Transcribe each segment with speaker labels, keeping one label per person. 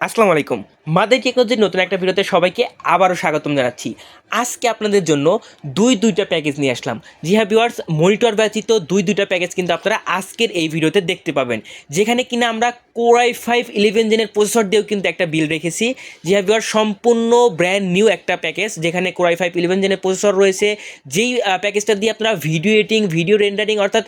Speaker 1: আসসালামু আলাইকুম। মাদের টেকনোলজির নতুন একটা ভিডিওতে সবাইকে আবারও স্বাগতম জানাচ্ছি। আজকে আপনাদের জন্য দুই দুইটা প্যাকেজ নিয়ে আসলাম। জি হ্যাঁ ভিউয়ার্স, মনিটর ব্যতীত দুই দুইটা প্যাকেজ কিন্তু আপনারা আজকের এই ভিডিওতে দেখতে পাবেন। যেখানে কিনা আমরা কোরাই ফাইভ ইলেভেন জেনের প্রসেসর দিয়েও কিন্তু একটা বিল রেখেছি। জি হ্যাঁ ভিউয়ার্স, সম্পূর্ণ ব্র্যান্ড নিউ একটা প্যাকেজ যেখানে কোরাই ফাইভ ইলেভেন জেনের প্রসেসর রয়েছে। যেই প্যাকেজটা দিয়ে আপনারা ভিডিও এডিটিং, ভিডিও রেন্ডারিং অর্থাৎ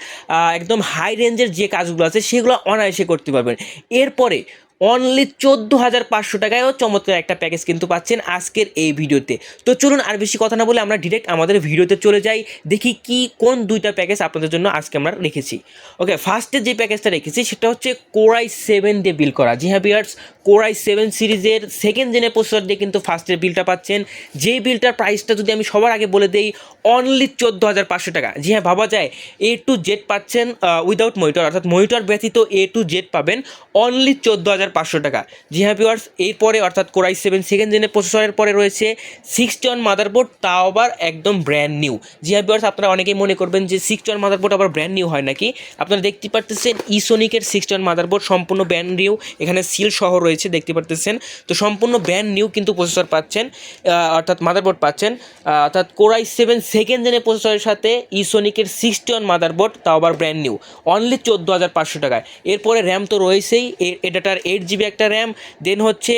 Speaker 1: একদম হাই রেঞ্জের যে কাজগুলো আছে সেগুলো অনায়াসে করতে পারবেন। এরপরে অনলি চোদ্দ হাজার পাঁচশো টাকায়ও চমৎকার একটা প্যাকেজ কিন্তু পাচ্ছেন আজকের এই ভিডিওতে। তো চলুন আর বেশি কথা না বলে আমরা ডিরেক্ট আমাদের ভিডিওতে চলে যাই, দেখি কি, কোন দুইটা প্যাকেজ আপনাদের জন্য আজকে আমরা রেখেছি। ওকে ফার্স্টে যে প্যাকেজটা রেখেছি, সেটা হচ্ছে কোরাই সেভেন দিয়ে বিল করা। জি হ্যাঁ বিয়ার্স কোরাই সেভেন সিরিজের সেকেন্ড জেনে প্রসেসর দিয়ে কিন্তু ফার্স্টের বিলটা পাচ্ছেন। যেই বিলটার প্রাইসটা যদি আমি সবার আগে বলে দেই অনলি চোদ্দ হাজার পাঁচশো টাকা। জি হ্যাঁ ভাবা যায় এ টু জেড পাচ্ছেন উইদাউট মনিটর অর্থাৎ মনিটর ব্যতীত এ টু জেড পাবেন। অনলি চোদ্দ হাজার পাঁচশো টাকা। জি হ্যাঁ এরপরে অর্থাৎ কোরাই সেভেন সেকেন্ড জেনের প্রসেসরের পরে রয়েছে সিক্সটি ওয়ান মাদারবোর্ড তাও আবার একদম ব্র্যান্ড নিউ জি হ্যাঁ ভিওয়ার্স আপনারা অনেকেই মনে করবেন যে সিক্সটি ওয়ান মাদারবোর্ড আবার ব্র্যান্ড নিউ হয় নাকি? আপনারা দেখতে পারতেছেন ইসোনিকের সিক্সটি ওয়ান মাদারবোর্ড সম্পূর্ণ ব্র্যান্ড নিউ এখানে সিল সহ রয়েছে, দেখতে পারতেছেন। তো সম্পূর্ণ ব্র্যান্ড নিউ কিন্তু প্রসেসর পাচ্ছেন অর্থাৎ মাদারবোর্ড পাচ্ছেন অর্থাৎ কোরাই সেভেন সেকেন্ড জেনের প্রসেসরের সাথে ইসোনিকের সিক্সটি ওয়ান মাদারবোর্ড তাও আবার ব্র্যান্ড নিউ অনলি চোদ্দ হাজার পাঁচশো টাকায়। এরপরে র্যাম তো রয়েছেই, এ- এটাটার এইট জিবি একটা র্যাম দেন হচ্ছে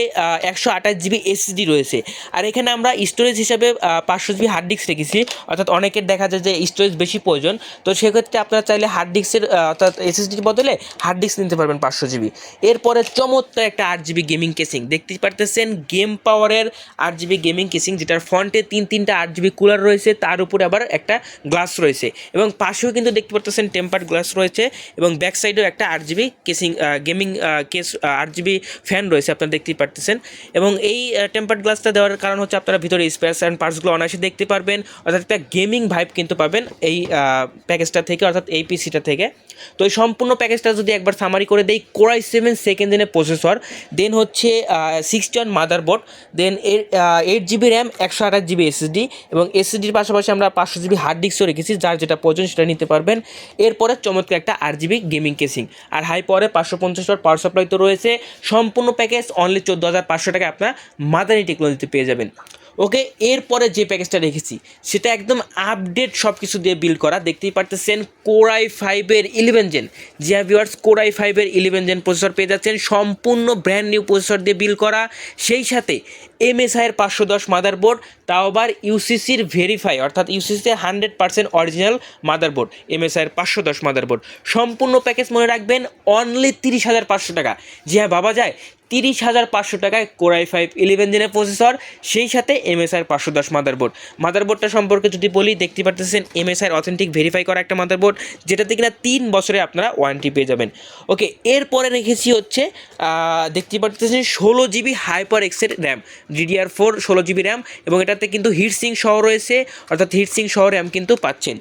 Speaker 1: একশো আঠাশ জিবি এসএসডি রয়েছে। আর এখানে আমরা স্টোরেজ হিসাবে পাঁচশো জিবি হার্ড ডিস্ক রেখেছি। অর্থাৎ অনেকের দেখা যায় যে স্টোরেজ বেশি প্রয়োজন। তো সেক্ষেত্রে আপনারা চাইলে হার্ড ডিস্কের অর্থাৎ এসএসডির বদলে হার্ড ডিস্ক নিতে পারবেন পাঁচশো জিবি। এরপরে চমৎকার একটা আট জিবি গেমিং কেসিং দেখতে পারতেছেন গেম পাওয়ারের আট জিবি গেমিং কেসিং যেটার ফ্রন্টে তিন, তিনটা আট জিবি কুলার রয়েছে। তার উপরে আবার একটা গ্লাস রয়েছে। এবং পাশেও কিন্তু দেখতে পারতেছেন টেম্পার্ড গ্লাস রয়েছে। এবং ব্যাক সাইডেও একটা আট জিবি কেসিং গেমিং কেস আট জিবি ফ্যান রয়েছে, আপনারা দেখতেই পারতেছেন। এবং এই টেম্পার্ড গ্লাসটা দেওয়ার কারণ হচ্ছে আপনারা ভিতরে স্পেয়ার্স অ্যান্ড পার্টসগুলো অনায়াসে দেখতে পারবেন। অর্থাৎ একটা গেমিং ভাইব কিন্তু পাবেন এই প্যাকেজটা থেকে, অর্থাৎ এই পিসিটা থেকে। তো এই সম্পূর্ণ প্যাকেজটা যদি একবার সামারি করে দেই কোরাই সেভেন সেকেন্ড জেনের প্রসেসর দেন হচ্ছে sixty one motherboard then eight GB RAM একশো আঠাশ জিবি এসএসডি এবং এসএসডির পাশাপাশি আমরা পাঁচশো জিবি হার্ড ডিস্কও রেখেছি, যার যেটা প্রয়োজন সেটা নিতে পারবেন। এরপরে চমৎকার একটা আট জিবি গেমিং কেসিং আর হাই পরে পাঁচশো পঞ্চাশ ওয়াট পাওয়ার সাপ্লাই তো রয়েছে। সম্পূর্ণ প্যাকেজ অনলি চোদ্দ হাজার পাঁচশো টাকায় আপনার মাদানি টেকনোলজিতে পেয়ে যাবেন। ওকে, এরপরে যে প্যাকেজটা রেখেছি, সেটা একদম আপডেট সব কিছু দিয়ে বিল করা। দেখতেই পারতেছেন কোরাই ফাইভের ইলেভেন জেন জিয়া ভিওয়ার্স কোরাই ফাইভের ইলেভেন জেন প্রসেসর পেয়ে যাচ্ছেন, সম্পূর্ণ ব্র্যান্ড নিউ প্রসেসর দিয়ে বিল করা। সেই সাথে এমএসআইয়ের পাঁচশো দশ মাদারবোর্ড তাও আবার ইউসিসির ভেরিফাই অর্থাৎ ইউসিসির হান্ড্রেড পার্সেন্ট অরিজিনাল মাদারবোর্ড এমএসআইয়ের পাঁচশো দশ মাদারবোর্ড সম্পূর্ণ প্যাকেজ মনে রাখবেন অনলি তিরিশ হাজার পাঁচশো টাকা। জি হ্যাঁ বাবা যায় তিরিশ হাজার পাঁচশো টাকায় কোরাই ফাইভ ইলেভেন জেনের প্রসেসর, সেই সাথে এমএসআর পাঁচশো দশ মাদারবোর্ড। মাদারবোর্ডটা সম্পর্কে যদি বলি, দেখতে পারতেছেন এমএসআর অথেন্টিক ভেরিফাই করা একটা মাদারবোর্ড, যেটাতে কিনা তিন বছরে আপনারা ওয়ারেন্টি পেয়ে যাবেন। ওকে, এরপরে রেখেছি হচ্ছে দেখতে পারতেছেন ষোলো জিবি হাইপার এক্সের র্যাম, ডিডিআর ফোর ষোলো জিবি র্যাম, এবং এটাতে কিন্তু হিটসিং সহ রয়েছে, অর্থাৎ হিটসিং সহ র্যাম কিন্তু পাচ্ছেন।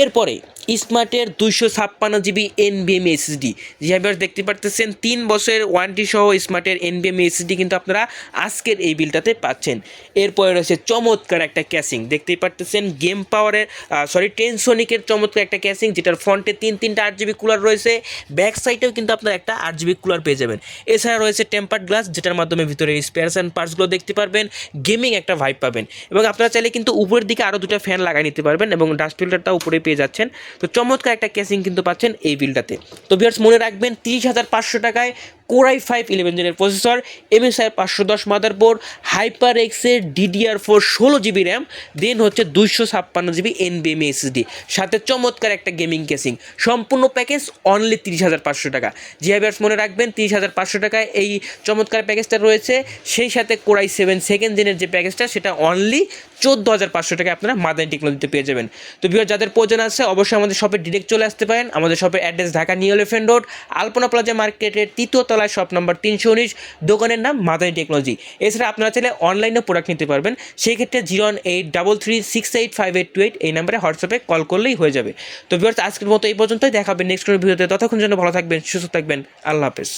Speaker 1: এরপরে স্মার্টের দুইশো ছাপ্পান্ন জিবি এনবিএম এসএসডি যেভাবে দেখতে পারতেছেন তিন বছরের ওয়ারেন্টি সহ স্মার্টের এনবিএম এসএসডি কিন্তু আপনারা আজকের এই বিলটাতে পাচ্ছেন। এরপরে রয়েছে চমৎকার একটা ক্যাসিং দেখতেই পারতেছেন গেম পাওয়ারের সরি টেনসোনিকের চমৎকার একটা ক্যাসিং যেটার ফ্রন্টে তিন তিনটা আট জিবি কুলার রয়েছে। ব্যাক সাইডেও কিন্তু আপনারা একটা আট জিবি কুলার পেয়ে যাবেন। এছাড়া রয়েছে টেম্পার্ড গ্লাস যেটার মাধ্যমে ভিতরে স্পেয়ার্স অ্যান্ড পার্টসগুলো দেখতে পারবেন। গেমিং একটা ভাইব পাবেন। এবং আপনারা চাইলে কিন্তু উপরের দিকে আরও দুটো ফ্যান লাগাই নিতে পারবেন এবং ডাস্ট ফিল্টারটা উপরে পেয়ে যাচ্ছেন। তো চমৎকার একটা কেসিং কিন্তু পাচ্ছেন এই বিলটাতে। তো ভিউয়ার্স মনে রাখবেন, তিরিশ হাজার পাঁচশো টাকায় কোরাই ফাইভ ইলেভেন জেনের প্রসেসর এমএসআই পাঁচশো দশ মাদারবোর্ড হাইপার এক্সের ডিডিআর ফোর ষোলো জিবি র্যাম দেন হচ্ছে দুইশো ছাপ্পান্ন জিবি এনবিএমএ এসএসডি সাথে চমৎকার একটা গেমিং কেসিং সম্পূর্ণ প্যাকেজ অনলি তিরিশ হাজার পাঁচশো টাকা। জি হাইবার্স মনে রাখবেন, তিরিশ হাজার পাঁচশো টাকায় এই চমৎকার প্যাকেজটা রয়েছে। সেই সাথে কোরাই সেভেন সেকেন্ড জেনের যে প্যাকেজটা সেটা অনলি চোদ্দ হাজার পাঁচশো টাকায় আপনারা মাদানি টেকনোলজিতে পেয়ে যাবেন। তো ভিউয়ার যাদের প্রয়োজন আছে, অবশ্যই আমাদের শপে ডিরেক্ট চলে আসতে পারেন। আমাদের শপের address Dhaka new elephant road Alpana plaza মার্কেটের তৃতীয় তলায় শপ নম্বর তিনশো উনিশ, দোকানের নাম মাদানি টেকনোলজি। এছাড়া আপনারা চাইলে অনলাইনেও প্রোডাক্ট নিতে পারবেন। সেই ক্ষেত্রে zero one eight double three six eight five eight two eight এই নাম্বারে হোয়াটসঅ্যাপে কল করলেই হয়ে যাবে। তো ভিউয়ার্স আজকের মতো এই পর্যন্তই। দেখাবেন নেক্সট ভিডিওতে ততক্ষণ জন্য ভালো থাকবেন, সুস্থ থাকবেন। আল্লাহ হাফেজ।